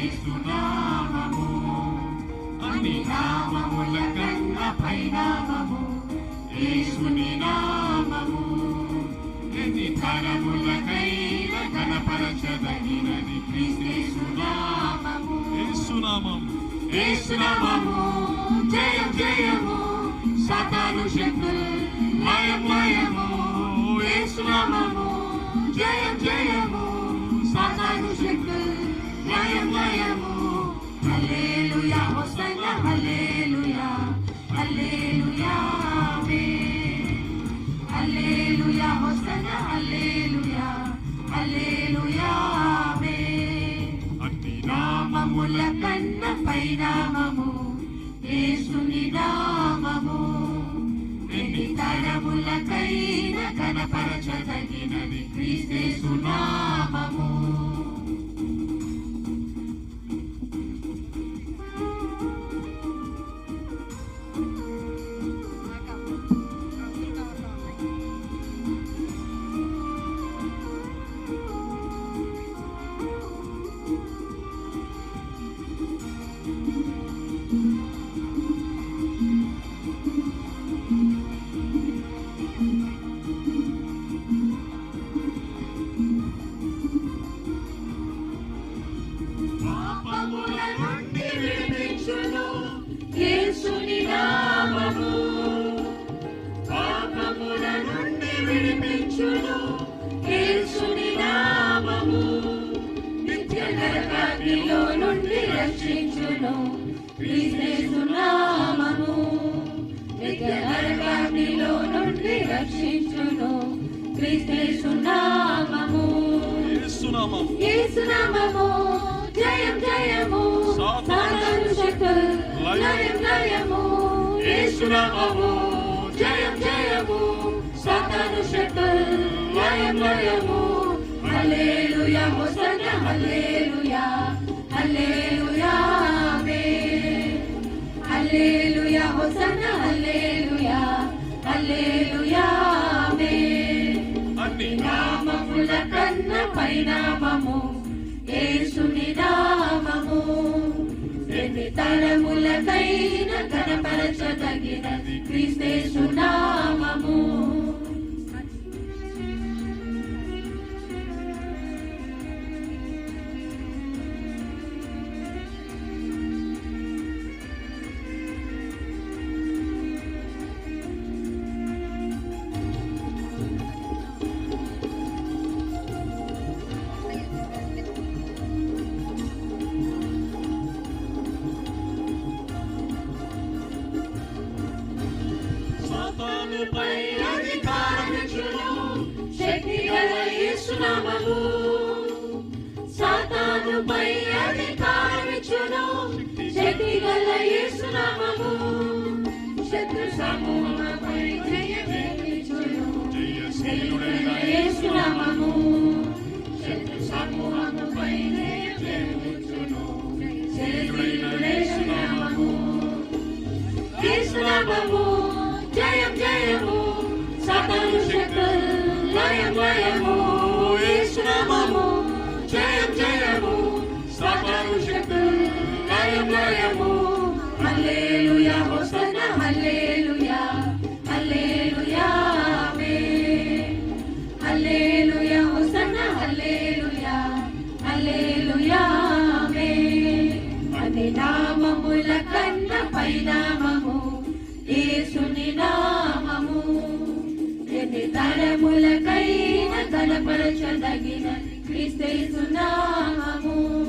క్రీస్తు నామము. అన్ని నామముల కన్నా పైనామము. యేసుని నామము. ఎన్ని తరములకైన కనపరచదగినది క్రీస్తు నామము. యేసు జయం జయము. సాతాను శక్తులు లయం లయము. యేసు జయం జయము. హల్లెలూయా హోసన్నా హల్లెలూయా హల్లెలూయా ఆమేన్. హల్లెలూయా హోసన్నా హల్లెలూయా హల్లెలూయా ఆమేన్. అన్ని నామముల కన్న పైనామము యేసుని నామము. ఎన్ని తరములకైన కనపరచదగినది క్రీస్తు నామము. నుండి విడిపించును యేసుని నామము నిత్య నరకాగ్నిలో నుండి రక్షించును. క్రీస్తు నామము నిత్య నరకాగ్నిలో నుండి రక్షించును. క్రీస్తు నామము యేసునామం యేసునామము జయం జయము. సాతాను శక్తులు. లయం. లయము. యేసునామము జయం జయము. హల్లెలూయా హోసన్నా హల్లెలూయా హల్లెలూయా ఆమేన్. హల్లెలూయా హోసన్నా హల్లెలూయా హల్లెలూయా ఆమేన్. అన్ని. నామముల కన్న పైనామము యేసుని నామము. ఎన్ని తరములకైన కనపరచదగినది క్రీస్తేసు నామము. యేసునామము సాతానుపై అధికారమిచ్చును శక్తి గల యేసునామము శత్రు సమూహముపై జయమిచ్చును. జయశీలుడైన యేసునామము శత్రు నామముల కన్న పైనామము యేసుని నామము. ఎన్ని తరములకైన కనపరచదగిన క్రీస్తు నామము.